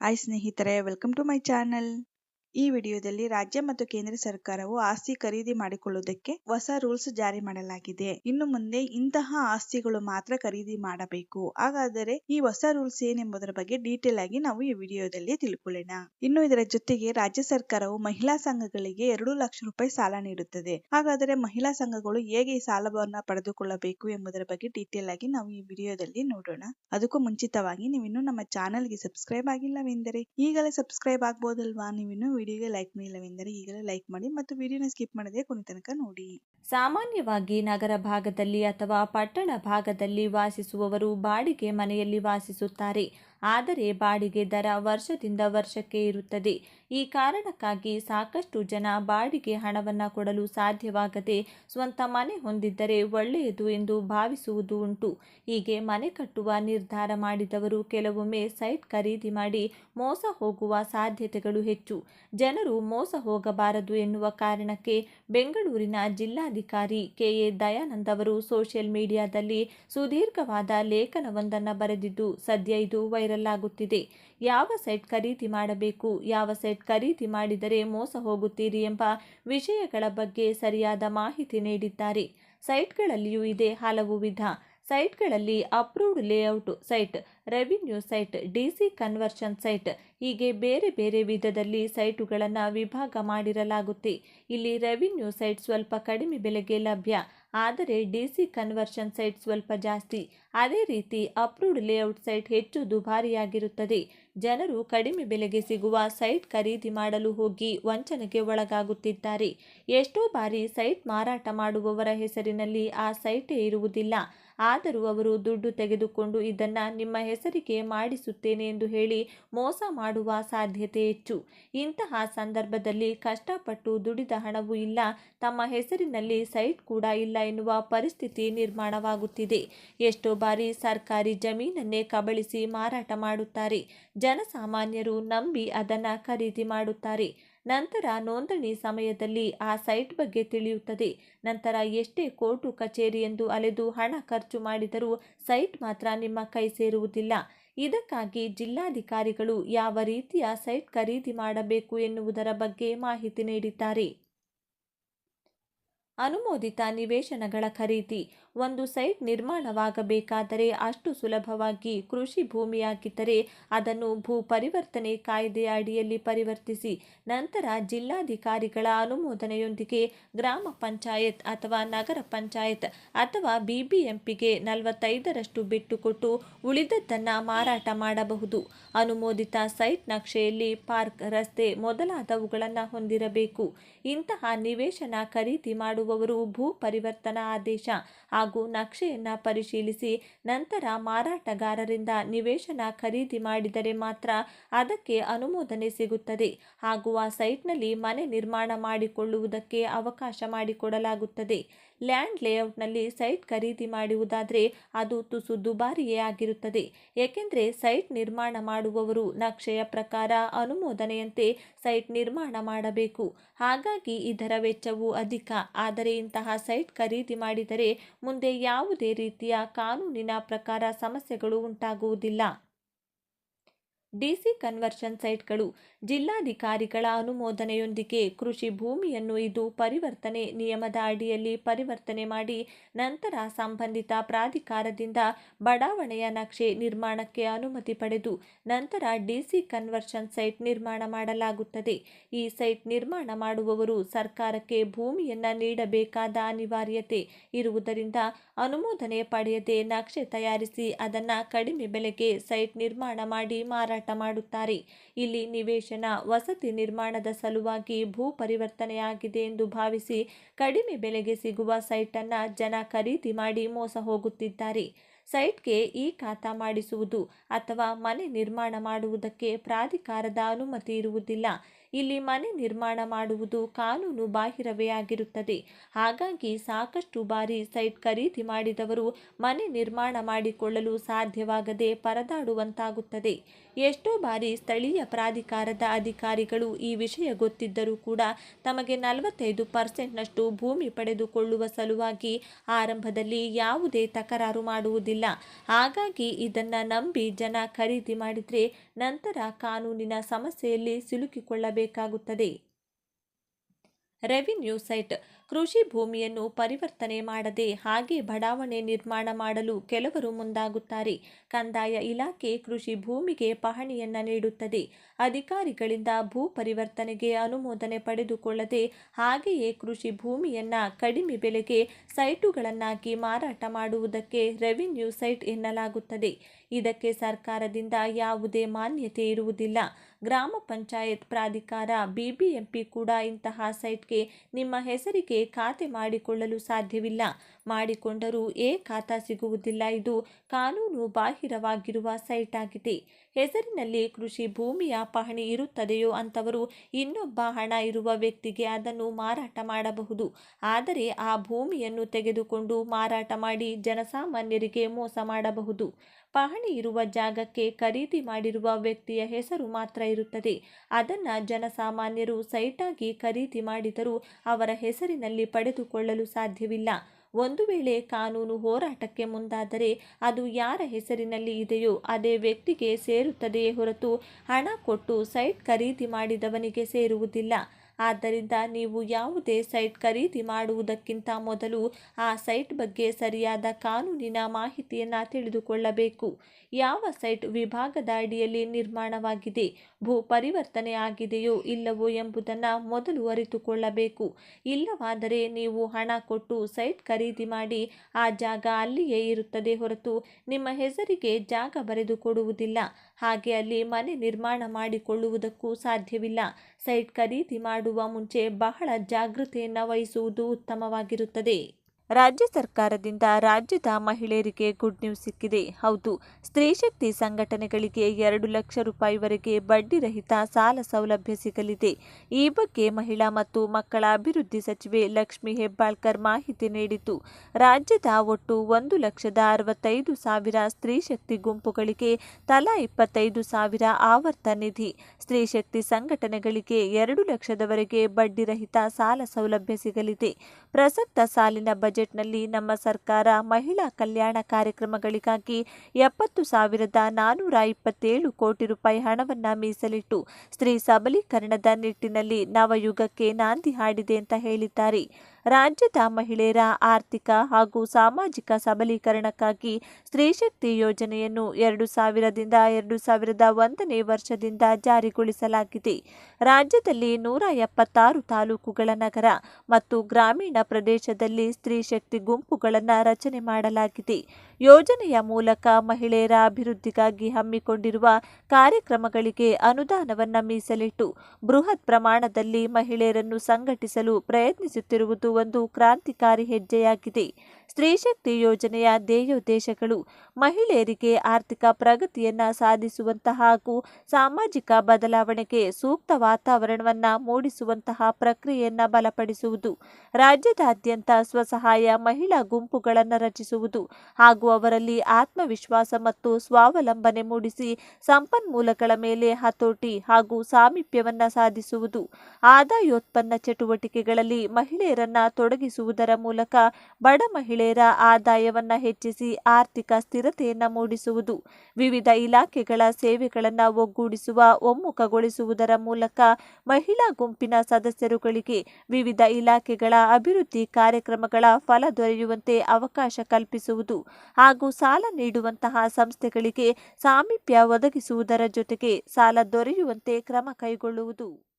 Hi ಸ್ನೇಹಿತರೆ welcome to my channel ಈ ವಿಡಿಯೋದಲ್ಲಿ ರಾಜ್ಯ ಮತ್ತು ಕೇಂದ್ರ ಸರ್ಕಾರವು ಆಸ್ತಿ ಖರೀದಿ ಮಾಡಿಕೊಳ್ಳುವುದಕ್ಕೆ ಹೊಸ ರೂಲ್ಸ್ ಜಾರಿ ಮಾಡಲಾಗಿದೆ. ಇನ್ನು ಮುಂದೆ ಇಂತಹ ಆಸ್ತಿಗಳು ಮಾತ್ರ ಖರೀದಿ ಮಾಡಬೇಕು. ಹಾಗಾದರೆ ಈ ಹೊಸ ರೂಲ್ಸ್ ಏನೆಂಬುದರ ಬಗ್ಗೆ ಡೀಟೇಲ್ ಆಗಿ ನಾವು ಈ ವಿಡಿಯೋದಲ್ಲಿ ತಿಳ್ಕೊಳ್ಳೋಣ. ಇನ್ನು ಇದರ ಜೊತೆಗೆ ರಾಜ್ಯ ಸರ್ಕಾರವು ಮಹಿಳಾ ಸಂಘಗಳಿಗೆ ಎರಡು ಲಕ್ಷ ರೂಪಾಯಿ ಸಾಲ ನೀಡುತ್ತದೆ. ಹಾಗಾದರೆ ಮಹಿಳಾ ಸಂಘಗಳು ಹೇಗೆ ಈ ಸಾಲವನ್ನು ಪಡೆದುಕೊಳ್ಳಬೇಕು ಎಂಬುದರ ಬಗ್ಗೆ ಡೀಟೇಲ್ ಆಗಿ ನಾವು ಈ ವಿಡಿಯೋದಲ್ಲಿ ನೋಡೋಣ. ಅದಕ್ಕೂ ಮುಂಚಿತವಾಗಿ ನೀವಿನ್ನು ನಮ್ಮ ಚಾನಲ್ಗೆ ಸಬ್ಸ್ಕ್ರೈಬ್ ಆಗಿಲ್ಲವೆಂದರೆ ಈಗಲೇ ಸಬ್ಸ್ಕ್ರೈಬ್ ಆಗ್ಬೋದಲ್ವಾ? ನೀವಿನ್ನು ವಿಡಿಯೋಗೆ ಲೈಕ್ ಮಾಡಿಲ್ಲವೆಂದರೆ ಈಗಲೇ ಲೈಕ್ ಮಾಡಿ ಮತ್ತು ವಿಡಿಯೋನ ಸ್ಕಿಪ್ ಮಾಡದೆ ಕೊನೆ ತನಕ ನೋಡಿ. ಸಾಮಾನ್ಯವಾಗಿ ನಗರ ಭಾಗದಲ್ಲಿ ಅಥವಾ ಪಟ್ಟಣ ಭಾಗದಲ್ಲಿ ವಾಸಿಸುವವರು ಬಾಡಿಗೆ ಮನೆಯಲ್ಲಿ ವಾಸಿಸುತ್ತಾರೆ. ಆದರೆ ಬಾಡಿಗೆ ದರ ವರ್ಷದಿಂದ ವರ್ಷಕ್ಕೆ ಇರುತ್ತದೆ. ಈ ಕಾರಣಕ್ಕಾಗಿ ಸಾಕಷ್ಟು ಜನ ಬಾಡಿಗೆ ಹಣವನ್ನು ಕೊಡಲು ಸಾಧ್ಯವಾಗದೆ ಸ್ವಂತ ಮನೆ ಹೊಂದಿದ್ದರೆ ಒಳ್ಳೆಯದು ಎಂದು ಭಾವಿಸುವುದು ಉಂಟು. ಹೀಗೆ ಮನೆ ಕಟ್ಟುವ ನಿರ್ಧಾರ ಮಾಡಿದವರು ಕೆಲವೊಮ್ಮೆ ಸೈಟ್ ಖರೀದಿ ಮಾಡಿ ಮೋಸ ಹೋಗುವ ಸಾಧ್ಯತೆಗಳು ಹೆಚ್ಚು. ಜನರು ಮೋಸ ಹೋಗಬಾರದು ಎನ್ನುವ ಕಾರಣಕ್ಕೆ ಬೆಂಗಳೂರಿನ ಜಿಲ್ಲಾಧಿಕಾರಿ ಕೆ. ಎ. ದಯಾನಂದ್ ಅವರು ಸೋಷಿಯಲ್ ಮೀಡಿಯಾದಲ್ಲಿ ಸುದೀರ್ಘವಾದ ಲೇಖನವೊಂದನ್ನು ಬರೆದಿದ್ದು, ಸದ್ಯ ಇದು ವೈರಲ್ ಆಗುತ್ತಿದೆ ಯಾವ ಸೈಟ್ ಖರೀದಿ ಮಾಡಬೇಕು? ಯಾವ ಸೈಟ್ ಖರೀದಿ ಮಾಡಿದರೆ ಮೋಸ ಹೋಗುತ್ತೀರಿ ಎಂಬ ವಿಷಯಗಳ ಬಗ್ಗೆ ಸರಿಯಾದ ಮಾಹಿತಿ ನೀಡಿದ್ದಾರೆ. ಸೈಟ್ಗಳಲ್ಲಿಯೂ ಇದೆ ಹಲವು ವಿಧ. ಸೈಟ್ಗಳಲ್ಲಿ approved layout site, revenue site DC conversion site ಹೀಗೆ ಬೇರೆ ಬೇರೆ ವಿಧದಲ್ಲಿ ಸೈಟುಗಳನ್ನು ವಿಭಾಗ ಮಾಡಿರಲಾಗುತ್ತೆ. ಇಲ್ಲಿ ರೆವಿನ್ಯೂ ಸೈಟ್ ಸ್ವಲ್ಪ ಕಡಿಮೆ ಬೆಲೆಗೆ ಲಭ್ಯ. ಆದರೆ ಡಿ ಸಿ ಕನ್ವರ್ಷನ್ ಸೈಟ್ ಸ್ವಲ್ಪ ಜಾಸ್ತಿ. ಅದೇ ರೀತಿ ಅಪ್ರೂವ್ಡ್ ಲೇಔಟ್ ಸೈಟ್ ಹೆಚ್ಚು ದುಬಾರಿಯಾಗಿರುತ್ತದೆ. ಜನರು ಕಡಿಮೆ ಬೆಲೆಗೆ ಸಿಗುವ ಸೈಟ್ ಖರೀದಿ ಮಾಡಲು ಹೋಗಿ ವಂಚನೆಗೆ ಒಳಗಾಗುತ್ತಿದ್ದಾರೆ. ಎಷ್ಟೋ ಬಾರಿ ಸೈಟ್ ಮಾರಾಟ ಮಾಡುವವರ ಹೆಸರಿನಲ್ಲಿ ಆ ಸೈಟೇ ಇರುವುದಿಲ್ಲ. ಆದರೂ ಅವರು ದುಡ್ಡು ತೆಗೆದುಕೊಂಡು ಇದನ್ನು ನಿಮ್ಮ ಹೆಸರಿಗೆ ಮಾಡಿಸುತ್ತೇನೆ ಎಂದು ಹೇಳಿ ಮೋಸ ಮಾಡುವ ಸಾಧ್ಯತೆ ಹೆಚ್ಚು. ಇಂತಹ ಸಂದರ್ಭದಲ್ಲಿ ಕಷ್ಟಪಟ್ಟು ದುಡಿದ ಹಣವೂ ಇಲ್ಲ. ತಮ್ಮ ಹೆಸರಿನಲ್ಲಿ ಸೈಟ್ ಕೂಡ ಇಲ್ಲ ಎನ್ನುವ ಪರಿಸ್ಥಿತಿ ನಿರ್ಮಾಣವಾಗುತ್ತಿದೆ. ಎಷ್ಟೋ ಬಾರಿ ಸರ್ಕಾರಿ ಜಮೀನನ್ನೇ ಕಬಳಿಸಿ ಮಾರಾಟ ಮಾಡುತ್ತಾರೆ. ಜನಸಾಮಾನ್ಯರು ನಂಬಿ ಅದನ್ನ ಖರೀದಿ ಮಾಡುತ್ತಾರೆ. ನಂತರ ನೋಂದಣಿ ಸಮಯದಲ್ಲಿ ಆ ಸೈಟ್ ಬಗ್ಗೆ ತಿಳಿಯುತ್ತದೆ. ನಂತರ ಎಷ್ಟೇ ಕೋರ್ಟು ಕಚೇರಿ ಎಂದು ಅಲೆದು ಹಣ ಖರ್ಚು ಮಾಡಿದರೂ ಸೈಟ್ ಮಾತ್ರ ನಿಮ್ಮ ಕೈ ಸೇರುವುದಿಲ್ಲ. ಇದಕ್ಕಾಗಿ ಜಿಲ್ಲಾಧಿಕಾರಿಗಳು ಯಾವ ರೀತಿಯ ಸೈಟ್ ಖರೀದಿ ಮಾಡಬೇಕು ಎನ್ನುವುದರ ಬಗ್ಗೆ ಮಾಹಿತಿ ನೀಡಿದ್ದಾರೆ. ಅನುಮೋದಿತ ನಿವೇಶನಗಳ ಖರೀದಿ. ಒಂದು ಸೈಟ್ ನಿರ್ಮಾಣವಾಗಬೇಕಾದರೆ ಅಷ್ಟು ಸುಲಭವಾಗಿ ಕೃಷಿ ಭೂಮಿಯಾಗಿದ್ದರೆ ಅದನ್ನು ಭೂ ಪರಿವರ್ತನೆ ಕಾಯ್ದೆಯ ಅಡಿಯಲ್ಲಿ ಪರಿವರ್ತಿಸಿ, ನಂತರ ಜಿಲ್ಲಾಧಿಕಾರಿಗಳ ಅನುಮೋದನೆಯೊಂದಿಗೆ ಗ್ರಾಮ ಪಂಚಾಯತ್ ಅಥವಾ ನಗರ ಪಂಚಾಯತ್ ಅಥವಾ ಬಿಬಿಎಂಪಿಗೆ ನಲವತ್ತೈದರಷ್ಟು ಬಿಟ್ಟುಕೊಟ್ಟು ಉಳಿದದ್ದನ್ನು ಮಾರಾಟ ಮಾಡಬಹುದು. ಅನುಮೋದಿತ ಸೈಟ್ ನಕ್ಷೆಯಲ್ಲಿ ಪಾರ್ಕ್, ರಸ್ತೆ ಮೊದಲಾದವುಗಳನ್ನು ಹೊಂದಿರಬೇಕು. ಇಂತಹ ನಿವೇಶನ ಖರೀದಿ ಮಾಡುವವರು ಭೂ ಪರಿವರ್ತನಾ ಆದೇಶ ಹಾಗೂ ನಕ್ಷೆಯನ್ನು ಪರಿಶೀಲಿಸಿ ನಂತರ ಮಾರಾಟಗಾರರಿಂದ ನಿವೇಶನ ಖರೀದಿ ಮಾಡಿದರೆ ಮಾತ್ರ ಅದಕ್ಕೆ ಅನುಮೋದನೆ ಸಿಗುತ್ತದೆ ಹಾಗೂ ಆ ಸೈಟ್ನಲ್ಲಿ ಮನೆ ನಿರ್ಮಾಣ ಮಾಡಿಕೊಳ್ಳುವುದಕ್ಕೆ ಅವಕಾಶ ಮಾಡಿಕೊಡಲಾಗುತ್ತದೆ. ಲ್ಯಾಂಡ್ ಲೇಔಟ್ನಲ್ಲಿ ಸೈಟ್ ಖರೀದಿ ಮಾಡುವುದಾದರೆ ಅದು ತುಸು ದುಬಾರಿಯೇ ಆಗಿರುತ್ತದೆ. ಏಕೆಂದರೆ ಸೈಟ್ ನಿರ್ಮಾಣ ಮಾಡುವವರು ನಕ್ಷೆಯ ಪ್ರಕಾರ ಅನುಮೋದನೆಯಂತೆ ಸೈಟ್ ನಿರ್ಮಾಣ ಮಾಡಬೇಕು. ಹಾಗಾಗಿ ಇದರ ವೆಚ್ಚವು ಅಧಿಕ. ಆದರೆ ಇಂತಹ ಸೈಟ್ ಖರೀದಿ ಮಾಡಿದರೆ ಮುಂದೆ ಯಾವುದೇ ರೀತಿಯ ಕಾನೂನಿನ ಪ್ರಕಾರ ಸಮಸ್ಯೆಗಳು ಉಂಟಾಗುವುದಿಲ್ಲ. ಡಿಸಿ ಕನ್ವರ್ಷನ್ ಸೈಟ್ಗಳು ಜಿಲ್ಲಾಧಿಕಾರಿಗಳ ಅನುಮೋದನೆಯೊಂದಿಗೆ ಕೃಷಿ ಭೂಮಿಯನ್ನು ಇದು ಪರಿವರ್ತನೆ ನಿಯಮದ ಅಡಿಯಲ್ಲಿ ಪರಿವರ್ತನೆ ಮಾಡಿ ನಂತರ ಸಂಬಂಧಿತ ಪ್ರಾಧಿಕಾರದಿಂದ ಬಡಾವಣೆಯ ನಕ್ಷೆ ನಿರ್ಮಾಣಕ್ಕೆ ಅನುಮತಿ ಪಡೆದು ನಂತರ ಡಿಸಿ ಕನ್ವರ್ಷನ್ ಸೈಟ್ ನಿರ್ಮಾಣ ಮಾಡಲಾಗುತ್ತದೆ. ಈ ಸೈಟ್ ನಿರ್ಮಾಣ ಮಾಡುವವರು ಸರ್ಕಾರಕ್ಕೆ ಭೂಮಿಯನ್ನು ನೀಡಬೇಕಾದ ಅನಿವಾರ್ಯತೆ ಇರುವುದರಿಂದ ಅನುಮೋದನೆ ಪಡೆಯದೆ ನಕ್ಷೆ ತಯಾರಿಸಿ ಅದನ್ನು ಕಡಿಮೆ ಬೆಲೆಗೆ ಸೈಟ್ ನಿರ್ಮಾಣ ಮಾಡಿ ಮಾರಾಟ ಮಾಡುತ್ತಾರೆ. ಇಲ್ಲಿ ನಿವೇಶನ ವಸತಿ ನಿರ್ಮಾಣದ ಸಲುವಾಗಿ ಭೂ ಪರಿವರ್ತನೆಯಾಗಿದೆ ಎಂದು ಭಾವಿಸಿ ಕಡಿಮೆ ಬೆಲೆಗೆ ಸಿಗುವ ಸೈಟನ್ನು ಜನ ಖರೀದಿ ಮಾಡಿ ಮೋಸ ಹೋಗುತ್ತಿದ್ದಾರೆ. ಸೈಟ್ಗೆ ಈ ಖಾತಾ ಮಾಡಿಸುವುದು ಅಥವಾ ಮನೆ ನಿರ್ಮಾಣ ಮಾಡುವುದಕ್ಕೆ ಪ್ರಾಧಿಕಾರದ ಅನುಮತಿ ಇರುವುದಿಲ್ಲ. ಇಲ್ಲಿ ಮನೆ ನಿರ್ಮಾಣ ಮಾಡುವುದು ಕಾನೂನು ಬಾಹಿರವೇ ಆಗಿರುತ್ತದೆ. ಹಾಗಾಗಿ ಸಾಕಷ್ಟು ಬಾರಿ ಸೈಟ್ ಖರೀದಿ ಮಾಡಿದವರು ಮನೆ ನಿರ್ಮಾಣ ಮಾಡಿಕೊಳ್ಳಲು ಸಾಧ್ಯವಾಗದೆ ಪರದಾಡುವಂತಾಗುತ್ತದೆ. ಎಷ್ಟೋ ಬಾರಿ ಸ್ಥಳೀಯ ಪ್ರಾಧಿಕಾರದ ಅಧಿಕಾರಿಗಳು ಈ ವಿಷಯ ಗೊತ್ತಿದ್ದರೂ ಕೂಡ ತಮಗೆ ನಲವತ್ತೈದು ಪರ್ಸೆಂಟ್ನಷ್ಟು ಭೂಮಿ ಪಡೆದುಕೊಳ್ಳುವ ಸಲುವಾಗಿ ಆರಂಭದಲ್ಲಿ ಯಾವುದೇ ತಕರಾರು ಮಾಡುವುದಿಲ್ಲ. ಹಾಗಾಗಿ ಇದನ್ನು ನಂಬಿ ಜನ ಖರೀದಿ ಮಾಡಿದರೆ ನಂತರ ಕಾನೂನಿನ ಸಮಸ್ಯೆಯಲ್ಲಿ ಸಿಲುಕಿಕೊಳ್ಳಬೇಕಾಗುತ್ತದೆ ರೆವಿನ್ಯೂ ಸೈಟ್ ಕೃಷಿ ಭೂಮಿಯನ್ನು ಪರಿವರ್ತನೆ ಮಾಡದೆ ಹಾಗೆ ಬಡಾವಣೆ ನಿರ್ಮಾಣ ಮಾಡಲು ಕೆಲವರು ಮುಂದಾಗುತ್ತಾರೆ. ಕಂದಾಯ ಇಲಾಖೆ ಕೃಷಿ ಭೂಮಿಗೆ ಪಹಣಿಯನ್ನ ನೀಡುತ್ತದೆ. ಅಧಿಕಾರಿಗಳಿಂದ ಭೂ ಪರಿವರ್ತನೆಗೆ ಅನುಮೋದನೆ ಪಡೆದುಕೊಳ್ಳದೆ ಹಾಗೆಯೇ ಕೃಷಿ ಭೂಮಿಯನ್ನ ಕಡಿಮೆ ಬೆಲೆಗೆ ಸೈಟುಗಳನ್ನಾಗಿ ಮಾರಾಟ ಮಾಡುವುದಕ್ಕೆ ರೆವಿನ್ಯೂ ಸೈಟ್ ಎನ್ನಲಾಗುತ್ತದೆ. ಇದಕ್ಕೆ ಸರ್ಕಾರದಿಂದ ಯಾವುದೇ ಮಾನ್ಯತೆ ಇರುವುದಿಲ್ಲ. ಗ್ರಾಮ ಪಂಚಾಯತ್ ಪ್ರಾಧಿಕಾರ, ಬಿಬಿಎಂಪಿ ಕೂಡ ಇಂತಹ ಸೈಟ್ಗೆ ನಿಮ್ಮ ಹೆಸರಿಗೆ ಖಾತೆ ಮಾಡಿಕೊಳ್ಳಲು ಸಾಧ್ಯವಿಲ್ಲ. ಮಾಡಿಕೊಂಡರೂ ಏ ಖಾತಾ ಸಿಗುವುದಿಲ್ಲ. ಇದು ಕಾನೂನು ಬಾಹಿರವಾಗಿರುವ ಸೈಟ್ ಆಗಿದೆ. ಹೆಸರಿನಲ್ಲಿ ಕೃಷಿ ಭೂಮಿಯ ಪಹಣಿ ಇರುತ್ತದೆಯೋ ಅಂತವರು ಇನ್ನೊಬ್ಬ ಹಣ ಇರುವ ವ್ಯಕ್ತಿಗೆ ಅದನ್ನು ಮಾರಾಟ ಮಾಡಬಹುದು. ಆದರೆ ಆ ಭೂಮಿಯನ್ನು ತೆಗೆದುಕೊಂಡು ಮಾರಾಟ ಮಾಡಿ ಜನಸಾಮಾನ್ಯರಿಗೆ ಮೋಸ ಮಾಡಬಹುದು. ಪಹಣಿ ಇರುವ ಜಾಗಕ್ಕೆ ಖರೀದಿ ಮಾಡಿರುವ ವ್ಯಕ್ತಿಯ ಹೆಸರು ಮಾತ್ರ ಇರುತ್ತದೆ. ಅದನ್ನು ಜನಸಾಮಾನ್ಯರು ಸೈಟಾಗಿ ಖರೀದಿ ಮಾಡಿದರೂ ಅವರ ಹೆಸರಿನಲ್ಲಿ ಪಡೆದುಕೊಳ್ಳಲು ಸಾಧ್ಯವಿಲ್ಲ. ಒಂದು ವೇಳೆ ಕಾನೂನು ಹೋರಾಟಕ್ಕೆ ಮುಂದಾದರೆ ಅದು ಯಾರ ಹೆಸರಿನಲ್ಲಿ ಇದೆಯೋ ಅದೇ ವ್ಯಕ್ತಿಗೆ ಸೇರುತ್ತದೆಯೇ ಹೊರತು ಹಣ ಕೊಟ್ಟು ಸೈಟ್ ಖರೀದಿ ಮಾಡಿದವನಿಗೆ ಸೇರುವುದಿಲ್ಲ. ಆದ್ದರಿಂದ ನೀವು ಯಾವುದೇ ಸೈಟ್ ಖರೀದಿ ಮಾಡುವುದಕ್ಕಿಂತ ಮೊದಲು ಆ ಸೈಟ್ ಬಗ್ಗೆ ಸರಿಯಾದ ಕಾನೂನಿನ ಮಾಹಿತಿಯನ್ನು ತಿಳಿದುಕೊಳ್ಳಬೇಕು. ಯಾವ ಸೈಟ್ ವಿಭಾಗದ ಅಡಿಯಲ್ಲಿ ನಿರ್ಮಾಣವಾಗಿದೆ, ಭೂ ಪರಿವರ್ತನೆ ಆಗಿದೆಯೋ ಇಲ್ಲವೋ ಎಂಬುದನ್ನು ಮೊದಲು ಅರಿತುಕೊಳ್ಳಬೇಕು. ಇಲ್ಲವಾದರೆ ನೀವು ಹಣ ಕೊಟ್ಟು ಸೈಟ್ ಖರೀದಿ ಮಾಡಿ ಆ ಜಾಗ ಅಲ್ಲಿಯೇ ಇರುತ್ತದೆ ಹೊರತು ನಿಮ್ಮ ಹೆಸರಿಗೆ ಜಾಗ ಬರೆದು ಕೊಡುವುದಿಲ್ಲ. ಹಾಗೆ ಅಲ್ಲಿ ಮನೆ ನಿರ್ಮಾಣ ಮಾಡಿಕೊಳ್ಳುವುದಕ್ಕೂ ಸಾಧ್ಯವಿಲ್ಲ. ಸೈಟ್ ಖರೀದಿ ಮಾಡುವ ಮುಂಚೆ ಬಹಳ ಜಾಗೃತೆಯನ್ನು ವಹಿಸುವುದು ಉತ್ತಮವಾಗಿರುತ್ತದೆ. ರಾಜ್ಯ ಸರ್ಕಾರದಿಂದ ರಾಜ್ಯದ ಮಹಿಳೆಯರಿಗೆ ಗುಡ್ ನ್ಯೂಸ್ ಸಿಕ್ಕಿದೆ. ಹೌದು, ಸ್ತ್ರೀ ಶಕ್ತಿ ಸಂಘಟನೆಗಳಿಗೆ ಎರಡು ಲಕ್ಷ ರೂಪಾಯಿವರೆಗೆ ಬಡ್ಡಿ ರಹಿತ ಸಾಲ ಸೌಲಭ್ಯ ಸಿಗಲಿದೆ. ಈ ಬಗ್ಗೆ ಮಹಿಳಾ ಮತ್ತು ಮಕ್ಕಳ ಅಭಿವೃದ್ಧಿ ಸಚಿವೆ ಲಕ್ಷ್ಮಿ ಹೆಬ್ಬಾಳ್ಕರ್ ಮಾಹಿತಿ ನೀಡಿತು ರಾಜ್ಯದ ಒಟ್ಟು ಒಂದು ಲಕ್ಷದ ಅರವತ್ತೈದು ಸಾವಿರ ಸ್ತ್ರೀ ಶಕ್ತಿ ಗುಂಪುಗಳಿಗೆ ತಲಾ ಇಪ್ಪತ್ತೈದು ಸಾವಿರ ಆವರ್ತ ನಿಧಿ. ಸ್ತ್ರೀ ಶಕ್ತಿ ಸಂಘಟನೆಗಳಿಗೆ ಎರಡು ಲಕ್ಷದವರೆಗೆ ಬಡ್ಡಿ ರಹಿತ ಸಾಲ ಸೌಲಭ್ಯ ಸಿಗಲಿದೆ. ಪ್ರಸಕ್ತ ಸಾಲಿನ ಬಜೆಟ್ನಲ್ಲಿ ನಮ್ಮ ಸರ್ಕಾರ ಮಹಿಳಾ ಕಲ್ಯಾಣ ಕಾರ್ಯಕ್ರಮಗಳಿಗಾಗಿ ಎಪ್ಪತ್ತು ಸಾವಿರದ ನಾನೂರ ಇಪ್ಪತ್ತೇಳು ಕೋಟಿ ರೂಪಾಯಿ ಹಣವನ್ನು ಮೀಸಲಿಟ್ಟು ಸ್ತ್ರೀ ಸಬಲೀಕರಣದ ನಿಟ್ಟಿನಲ್ಲಿ ನವಯುಗಕ್ಕೆ ನಾಂದಿ ಹಾಡಿದೆ ಅಂತ ಹೇಳಿದ್ದಾರೆ. ರಾಜ್ಯದ ಮಹಿಳೆಯರ ಆರ್ಥಿಕ ಹಾಗೂ ಸಾಮಾಜಿಕ ಸಬಲೀಕರಣಕ್ಕಾಗಿ ಸ್ತ್ರೀಶಕ್ತಿ ಯೋಜನೆಯನ್ನು ಎರಡು ಸಾವಿರದಿಂದ ಎರಡು ಸಾವಿರದ ಒಂದನೇ ವರ್ಷದಿಂದ ಜಾರಿಗೊಳಿಸಲಾಗಿದೆ. ರಾಜ್ಯದಲ್ಲಿ ನೂರ ಎಪ್ಪತ್ತಾರು ತಾಲೂಕುಗಳ ನಗರ ಮತ್ತು ಗ್ರಾಮೀಣ ಪ್ರದೇಶದಲ್ಲಿ ಸ್ತ್ರೀಶಕ್ತಿ ಗುಂಪುಗಳನ್ನು ರಚನೆ ಮಾಡಲಾಗಿದೆ. ಯೋಜನೆಯ ಮೂಲಕ ಮಹಿಳೆಯರ ಅಭಿವೃದ್ಧಿಗಾಗಿ ಹಮ್ಮಿಕೊಂಡಿರುವ ಕಾರ್ಯಕ್ರಮಗಳಿಗೆ ಅನುದಾನವನ್ನು ಮೀಸಲಿಟ್ಟು ಬೃಹತ್ ಪ್ರಮಾಣದಲ್ಲಿ ಮಹಿಳೆಯರನ್ನು ಸಂಘಟಿಸಲು ಪ್ರಯತ್ನಿಸುತ್ತಿರುವುದು ಒಂದು ಕ್ರಾಂತಿಕಾರಿ ಹೆಜ್ಜೆಯಾಗಿದೆ. ಸ್ತ್ರೀಶಕ್ತಿ ಯೋಜನೆಯ ಧ್ಯೇಯೋದ್ದೇಶಗಳು. ಮಹಿಳೆಯರಿಗೆ ಆರ್ಥಿಕ ಪ್ರಗತಿಯನ್ನು ಸಾಧಿಸುವಂತಹ ಹಾಗೂ ಸಾಮಾಜಿಕ ಬದಲಾವಣೆಗೆ ಸೂಕ್ತ ವಾತಾವರಣವನ್ನ ಮೂಡಿಸುವಂತಹ ಪ್ರಕ್ರಿಯೆಯನ್ನು ಬಲಪಡಿಸುವುದು. ರಾಜ್ಯದಾದ್ಯಂತ ಸ್ವಸಹಾಯ ಮಹಿಳಾ ಗುಂಪುಗಳನ್ನು ರಚಿಸುವುದು ಹಾಗೂ ಅವರಲ್ಲಿ ಆತ್ಮವಿಶ್ವಾಸ ಮತ್ತು ಸ್ವಾವಲಂಬನೆ ಮೂಡಿಸಿ ಸಂಪನ್ಮೂಲಗಳ ಮೇಲೆ ಹತೋಟಿ ಹಾಗೂ ಸಾಮೀಪ್ಯವನ್ನ ಸಾಧಿಸುವುದು. ಆದಾಯೋತ್ಪನ್ನ ಚಟುವಟಿಕೆಗಳಲ್ಲಿ ಮಹಿಳೆಯರನ್ನ ತೊಡಗಿಸುವುದರ ಮೂಲಕ ಬಡ ಮಹಿಳೆಯರ ಆದಾಯವನ್ನು ಹೆಚ್ಚಿಸಿ ಆರ್ಥಿಕ ಸ್ಥಿರತೆಯನ್ನು ಮೂಡಿಸುವುದು. ವಿವಿಧ ಇಲಾಖೆಗಳ ಸೇವೆಗಳನ್ನು ಒಗ್ಗೂಡಿಸುವ, ಒಮ್ಮುಖಗೊಳಿಸುವುದರ ಮೂಲಕ ಮಹಿಳಾ ಗುಂಪಿನ ಸದಸ್ಯರುಗಳಿಗೆ ವಿವಿಧ ಇಲಾಖೆಗಳ ಅಭಿವೃದ್ಧಿ ಕಾರ್ಯಕ್ರಮಗಳ ಫಲ ದೊರೆಯುವಂತೆ ಅವಕಾಶ ಕಲ್ಪಿಸುವುದು ಹಾಗೂ ಸಾಲ ನೀಡುವಂತಹ ಸಂಸ್ಥೆಗಳಿಗೆ ಸಾಮೀಪ್ಯ ಒದಗಿಸುವುದರ ಜೊತೆಗೆ ಸಾಲ ದೊರೆಯುವಂತೆ ಕ್ರಮ ಕೈಗೊಳ್ಳುವುದು.